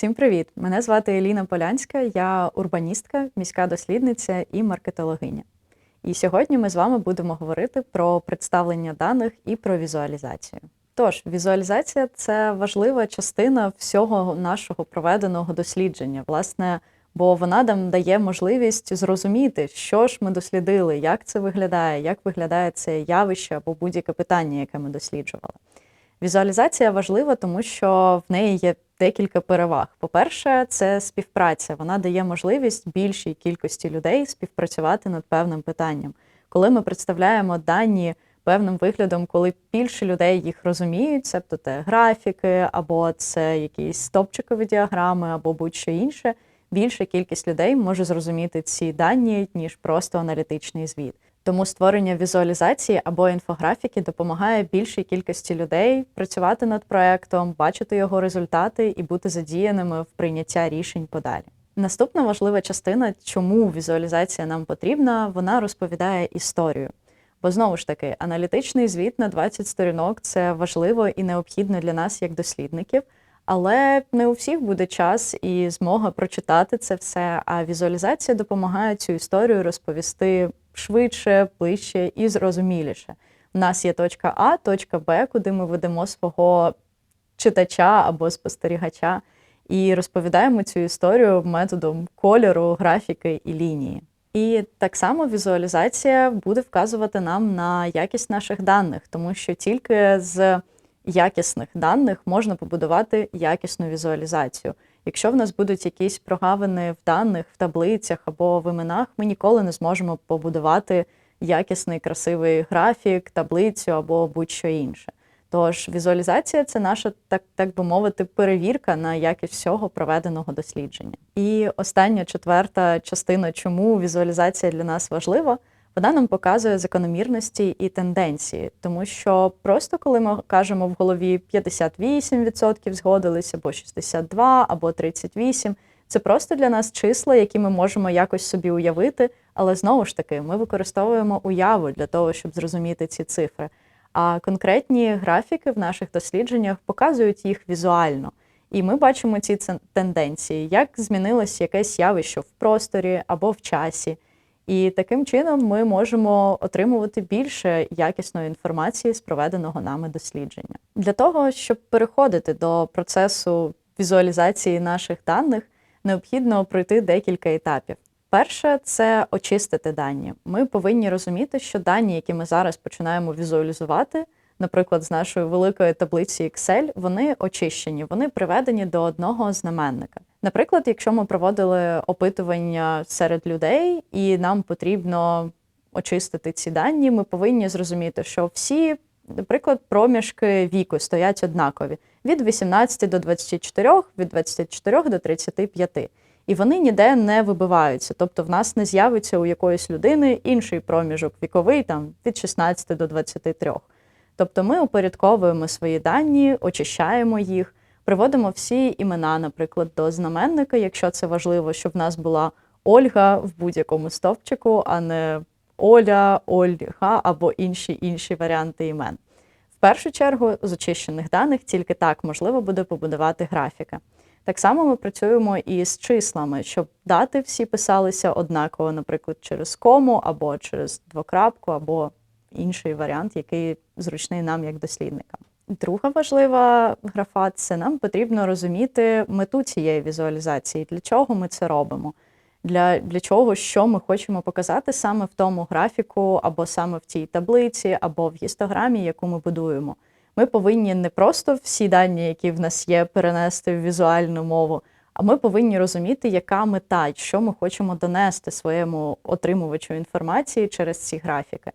Всім привіт! Мене звати Еліна Полянська, я урбаністка, міська дослідниця і маркетологиня. І сьогодні ми з вами будемо говорити про представлення даних і про візуалізацію. Тож, візуалізація це важлива частина всього нашого проведеного дослідження, власне, бо вона нам дає можливість зрозуміти, що ж ми дослідили, як це виглядає, як виглядає це явище або будь-яке питання, яке ми досліджували. Візуалізація важлива, тому що в неї є декілька переваг. По-перше, це співпраця. Вона дає можливість більшій кількості людей співпрацювати над певним питанням. Коли ми представляємо дані певним виглядом, коли більше людей їх розуміють, тобто це графіки, або це якісь стопчикові діаграми, або будь-що інше, більша кількість людей може зрозуміти ці дані, ніж просто аналітичний звіт. Тому створення візуалізації або інфографіки допомагає більшій кількості людей працювати над проектом, бачити його результати і бути задіяними в прийняття рішень подалі. Наступна важлива частина, чому візуалізація нам потрібна, вона розповідає історію. Бо знову ж таки, аналітичний звіт на 20 сторінок це важливо і необхідно для нас як дослідників, але не у всіх буде час і змога прочитати це все. А візуалізація допомагає цю історію розповісти швидше, ближче і зрозуміліше. У нас є точка А, точка Б, куди ми ведемо свого читача або спостерігача, і розповідаємо цю історію методом кольору, графіки і лінії. І так само візуалізація буде вказувати нам на якість наших даних, тому що тільки з якісних даних можна побудувати якісну візуалізацію. Якщо в нас будуть якісь прогавини в даних, в таблицях або в іменах, ми ніколи не зможемо побудувати якісний красивий графік, таблицю або будь-що інше. Тож візуалізація це наша, так так би мовити, перевірка на якість всього проведеного дослідження. І остання четверта частина, чому візуалізація для нас важлива, вона нам показує закономірності і тенденції, тому що просто коли ми кажемо в голові 58% згодилися, або 62, або 38%, це просто для нас числа, які ми можемо якось собі уявити, але знову ж таки ми використовуємо уяву для того, щоб зрозуміти ці цифри. А конкретні графіки в наших дослідженнях показують їх візуально. І ми бачимо ці тенденції, як змінилось якесь явище в просторі або в часі. І таким чином ми можемо отримувати більше якісної інформації з проведеного нами дослідження. Для того, щоб переходити до процесу візуалізації наших даних, необхідно пройти декілька етапів. Перше це очистити дані. Ми повинні розуміти, що дані, які ми зараз починаємо візуалізувати, наприклад, з нашої великої таблиці Excel, вони очищені, вони приведені до одного знаменника. Наприклад, якщо ми проводили опитування серед людей, і нам потрібно очистити ці дані, ми повинні зрозуміти, що всі, наприклад, проміжки віку стоять однакові від 18 до 24, від 24 до 35. І вони ніде не вибиваються. Тобто в нас не з'явиться у якоїсь людини інший проміжок віковий там від 16 до 23. Тобто ми упорядковуємо свої дані, очищаємо їх, приводимо всі імена, наприклад, до знаменника, якщо це важливо, щоб в нас була Ольга в будь-якому стовпчику, а не Оля, Ольга або інші інші варіанти імен. В першу чергу, з очищених даних тільки так можливо буде побудувати графіка. Так само ми працюємо і з числами, щоб дати всі писалися однаково, наприклад, через кому, або через двокрапку, або інший варіант, який зручний нам як дослідникам. Друга важлива графа це нам потрібно розуміти мету цієї візуалізації, для чого ми це робимо, для для чого, що ми хочемо показати саме в тому графіку, або саме в тій таблиці, або в гістограмі, яку ми будуємо. Ми повинні не просто всі дані, які в нас є, перенести в візуальну мову, а ми повинні розуміти, яка мета, що ми хочемо донести своєму отримувачу інформації через ці графіки.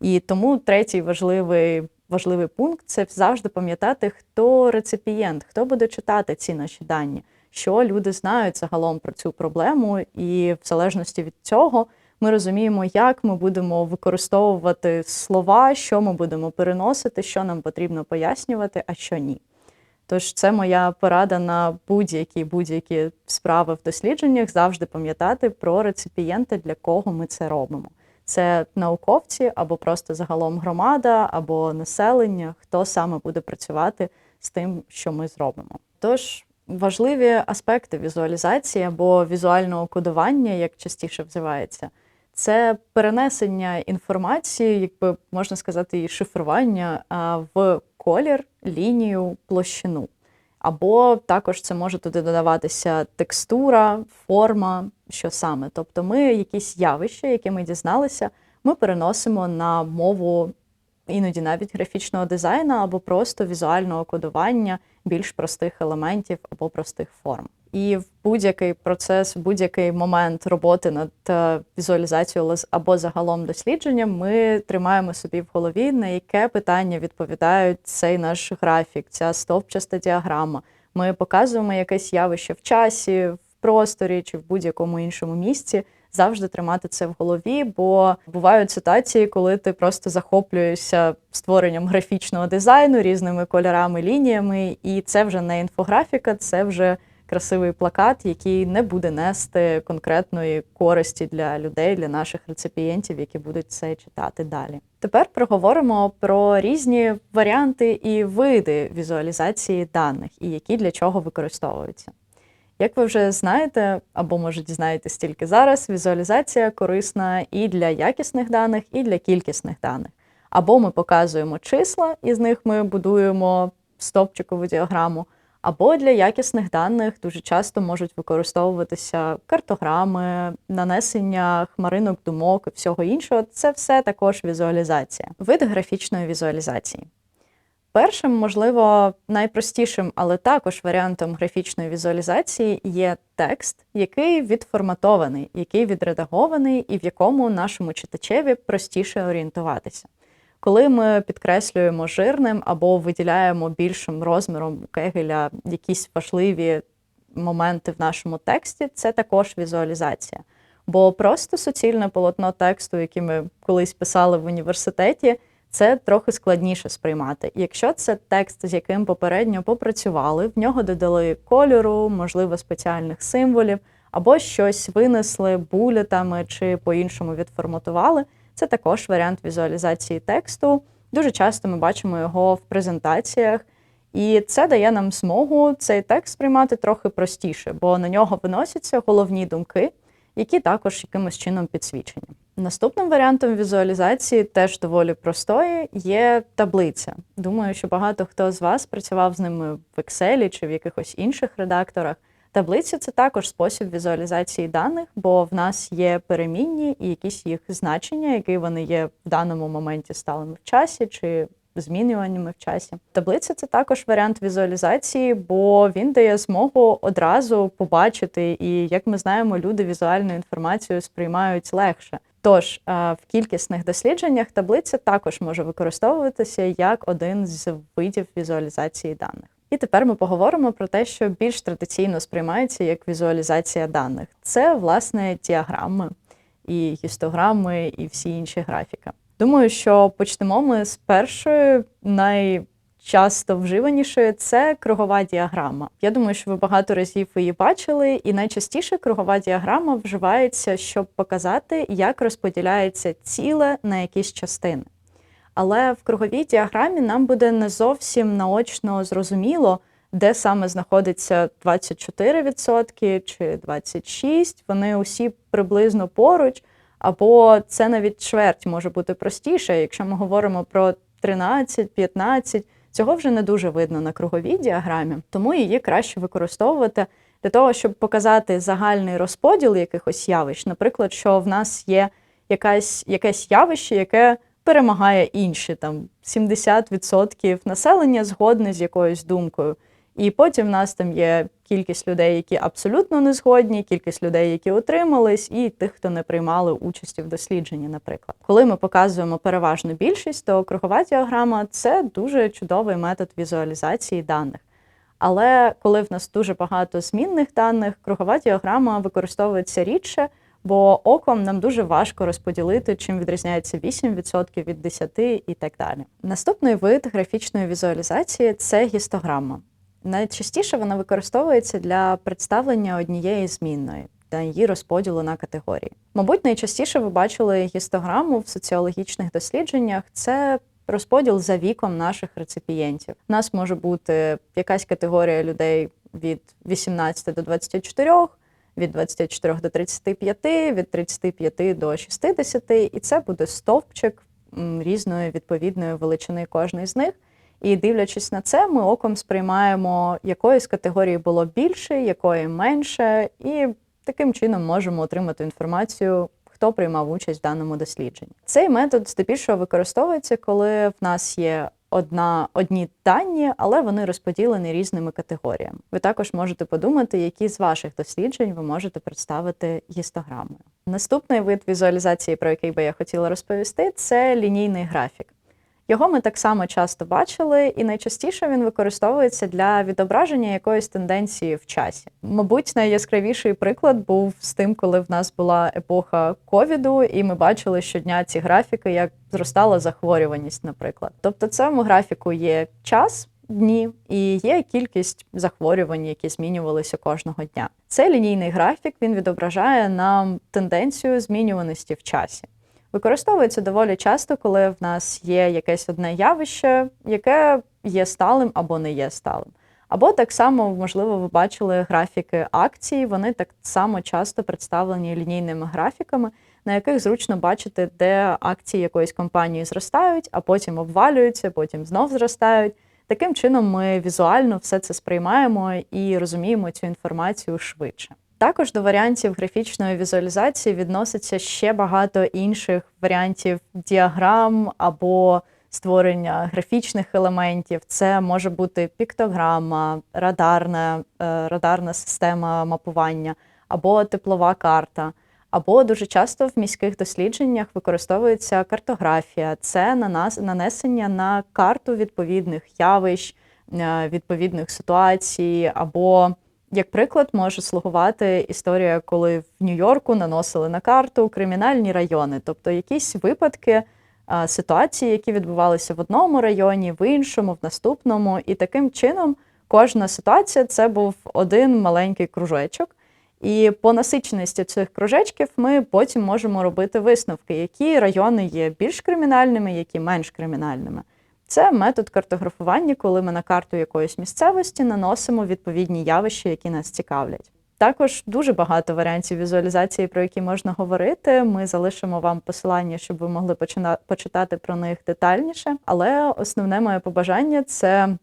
І тому третій важливий важливий пункт це завжди пам'ятати, хто реципієнт, хто буде читати ці наші дані, що люди знають загалом про цю проблему, і в залежності від цього ми розуміємо, як ми будемо використовувати слова, що ми будемо переносити, що нам потрібно пояснювати, а що ні. Тож це моя порада на будь-які будь-які справи в дослідженнях завжди пам'ятати про реципієнта, для кого ми це робимо. Це науковці або просто загалом громада, або населення, хто саме буде працювати з тим, що ми зробимо. Тож Важливі аспекти візуалізації або візуального кодування, як частіше взивається, це перенесення інформації, якби можна сказати, і шифрування в колір, лінію, площину. Або також це може туди додаватися текстура, форма, що саме. Тобто ми якісь явища, які ми дізналися, ми переносимо на мову іноді навіть графічного дизайну або просто візуального кодування більш простих елементів або простих форм. І в будь-який процес, в будь-який момент роботи над е, візуалізацією або загалом дослідженням, ми тримаємо собі в голові, на яке питання відповідають цей наш графік, ця стовпчаста діаграма. Ми показуємо якесь явище в часі, просторі чи в будь-якому іншому місці завжди тримати це в голові, бо бувають ситуації, коли ти просто захоплюєшся створенням графічного дизайну різними кольорами, лініями, і це вже не інфографіка, це вже красивий плакат, який не буде нести конкретної користі для людей, для наших реципієнтів, які будуть це читати далі. Тепер проговоримо про різні варіанти і види візуалізації даних, і які для чого використовуються. Як ви вже знаєте, або може дізнаєтесь тільки зараз, візуалізація корисна і для якісних даних, і для кількісних даних. Або ми показуємо числа, і з них ми будуємо стовпчикову діаграму, або для якісних даних дуже часто можуть використовуватися картограми, нанесення хмаринок думок і всього іншого. Це все також візуалізація. Вид графічної візуалізації. Першим, можливо, найпростішим, але також варіантом графічної візуалізації є текст, який відформатований, який відредагований і в якому нашому читачеві простіше орієнтуватися. Коли ми підкреслюємо жирним або виділяємо більшим розміром кегеля якісь важливі моменти в нашому тексті, це також візуалізація. Бо просто суцільне полотно тексту, яке ми колись писали в університеті це трохи складніше сприймати. Якщо це текст, з яким попередньо попрацювали, в нього додали кольору, можливо, спеціальних символів, або щось винесли булетами чи по-іншому відформатували, це також варіант візуалізації тексту. Дуже часто ми бачимо його в презентаціях, і це дає нам змогу цей текст сприймати трохи простіше, бо на нього виносяться головні думки, які також якимось чином підсвічені. Наступним варіантом візуалізації, теж доволі простої, є таблиця. Думаю, що багато хто з вас працював з ними в Excel чи в якихось інших редакторах. Таблиця це також спосіб візуалізації даних, бо в нас є перемінні і якісь їх значення, які вони є в даному моменті сталими в часі чи змінюваннями в часі. Таблиця це також варіант візуалізації, бо він дає змогу одразу побачити, і як ми знаємо, люди візуальну інформацію сприймають легше. Тож в кількісних дослідженнях таблиця також може використовуватися як один з видів візуалізації даних. І тепер ми поговоримо про те, що більш традиційно сприймається як візуалізація даних. Це, власне, діаграми і гістограми, і всі інші графіки. Думаю, що почнемо ми з першої най часто вживанішою це кругова діаграма. Я думаю, що ви багато разів її бачили, і найчастіше кругова діаграма вживається, щоб показати, як розподіляється ціле на якісь частини. Але в круговій діаграмі нам буде не зовсім наочно зрозуміло, де саме знаходиться 24% чи 26%. Вони усі приблизно поруч, або це навіть чверть може бути простіше, якщо ми говоримо про 13, 15, Цього вже не дуже видно на круговій діаграмі, тому її краще використовувати для того, щоб показати загальний розподіл якихось явищ. Наприклад, що в нас є якась, якесь явище, яке перемагає інші, там 70% населення згодне з якоюсь думкою. І потім в нас там є кількість людей, які абсолютно не згодні, кількість людей, які утримались, і тих, хто не приймали участі в дослідженні, наприклад. Коли ми показуємо переважну більшість, то кругова діаграма це дуже чудовий метод візуалізації даних. Але коли в нас дуже багато змінних даних, кругова діаграма використовується рідше, бо оком нам дуже важко розподілити, чим відрізняється 8% від 10% і так далі. Наступний вид графічної візуалізації це гістограма. Найчастіше вона використовується для представлення однієї змінної та її розподілу на категорії. Мабуть, найчастіше ви бачили гістограму в соціологічних дослідженнях. Це розподіл за віком наших реципієнтів. У нас може бути якась категорія людей від 18 до 24, від 24 до 35, від 35 до 60, і це буде стовпчик різної відповідної величини кожної з них. І дивлячись на це, ми оком сприймаємо, якої з категорії було більше, якої менше, і таким чином можемо отримати інформацію, хто приймав участь в даному дослідженні. Цей метод здебільшого використовується, коли в нас є одна одні дані, але вони розподілені різними категоріями. Ви також можете подумати, які з ваших досліджень ви можете представити гістограмою. Наступний вид візуалізації, про який би я хотіла розповісти, це лінійний графік. Його ми так само часто бачили, і найчастіше він використовується для відображення якоїсь тенденції в часі. Мабуть, найяскравіший приклад був з тим, коли в нас була епоха ковіду, і ми бачили щодня ці графіки, як зростала захворюваність, наприклад. Тобто, цьому графіку є час. Дні і є кількість захворювань, які змінювалися кожного дня. Цей лінійний графік він відображає нам тенденцію змінюваності в часі використовується доволі часто, коли в нас є якесь одне явище, яке є сталим або не є сталим. Або так само, можливо, ви бачили графіки акцій, вони так само часто представлені лінійними графіками, на яких зручно бачити, де акції якоїсь компанії зростають, а потім обвалюються, потім знов зростають. Таким чином, ми візуально все це сприймаємо і розуміємо цю інформацію швидше. Також до варіантів графічної візуалізації відноситься ще багато інших варіантів діаграм або створення графічних елементів. Це може бути піктограма, радарна, е, радарна система мапування або теплова карта. Або дуже часто в міських дослідженнях використовується картографія, це нанесення на карту відповідних явищ, е, відповідних ситуацій або як приклад може слугувати історія, коли в Нью-Йорку наносили на карту кримінальні райони, тобто якісь випадки, ситуації, які відбувалися в одному районі, в іншому, в наступному. І таким чином кожна ситуація це був один маленький кружечок. І по насиченості цих кружечків ми потім можемо робити висновки, які райони є більш кримінальними, які менш кримінальними. Це метод картографування, коли ми на карту якоїсь місцевості наносимо відповідні явища, які нас цікавлять. Також дуже багато варіантів візуалізації, про які можна говорити. Ми залишимо вам посилання, щоб ви могли почитати про них детальніше. Але основне моє побажання це е,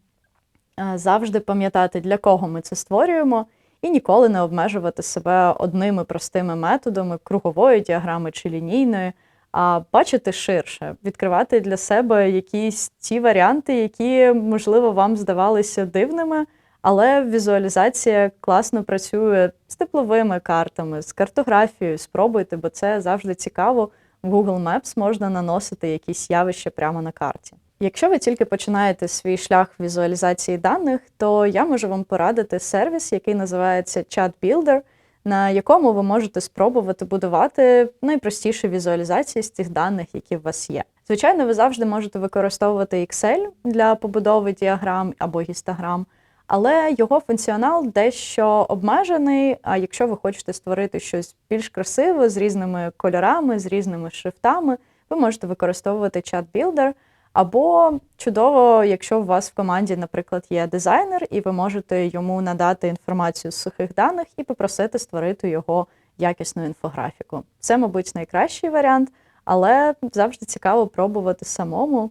завжди пам'ятати, для кого ми це створюємо, і ніколи не обмежувати себе одними простими методами кругової діаграми чи лінійної а бачити ширше, відкривати для себе якісь ті варіанти, які, можливо, вам здавалися дивними, але візуалізація класно працює з тепловими картами, з картографією. Спробуйте, бо це завжди цікаво. В Google Maps можна наносити якісь явища прямо на карті. Якщо ви тільки починаєте свій шлях візуалізації даних, то я можу вам порадити сервіс, який називається Chat Builder – на якому ви можете спробувати будувати найпростіші візуалізації з цих даних, які у вас є. Звичайно, ви завжди можете використовувати Excel для побудови діаграм або гістограм, але його функціонал дещо обмежений. А якщо ви хочете створити щось більш красиве з різними кольорами, з різними шрифтами, ви можете використовувати чат-білдер. Або чудово, якщо у вас в команді, наприклад, є дизайнер, і ви можете йому надати інформацію з сухих даних і попросити створити його якісну інфографіку. Це, мабуть, найкращий варіант, але завжди цікаво пробувати самому.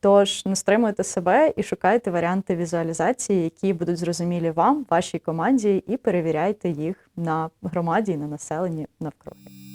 Тож не стримуйте себе і шукайте варіанти візуалізації, які будуть зрозумілі вам, вашій команді, і перевіряйте їх на громаді і на населенні навкруги.